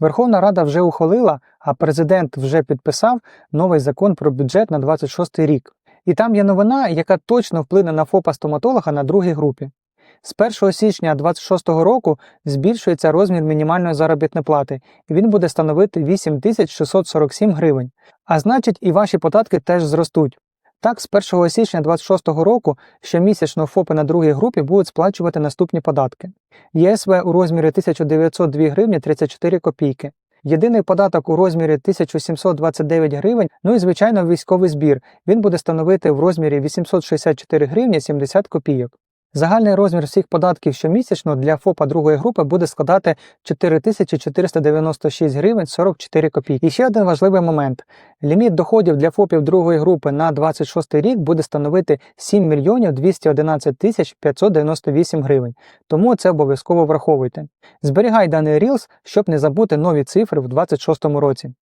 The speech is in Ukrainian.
Верховна Рада вже ухвалила, а президент вже підписав новий закон про бюджет на 26 рік. І там є новина, яка точно вплине на ФОПа стоматолога на другій групі. З 1 січня 2026 року збільшується розмір мінімальної заробітної плати, і він буде становити 8647 гривень. А значить, і ваші податки теж зростуть. Так, з 1 січня 2026 року щомісячно ФОПи на другій групі будуть сплачувати наступні податки. ЄСВ у розмірі 1902 гривні 34 копійки. Єдиний податок у розмірі 1729 гривень, ну і звичайно військовий збір. Він буде становити в розмірі 864 гривні 70 копійок. Загальний розмір всіх податків щомісячно для ФОПа другої групи буде складати 4496 гривень 44 копійки. І ще один важливий момент. Ліміт доходів для ФОПів другої групи на 26 рік буде становити 7 мільйонів 211 тисяч 598 гривень. Тому це обов'язково враховуйте. Зберігай даний Reels, щоб не забути нові цифри в 26 році.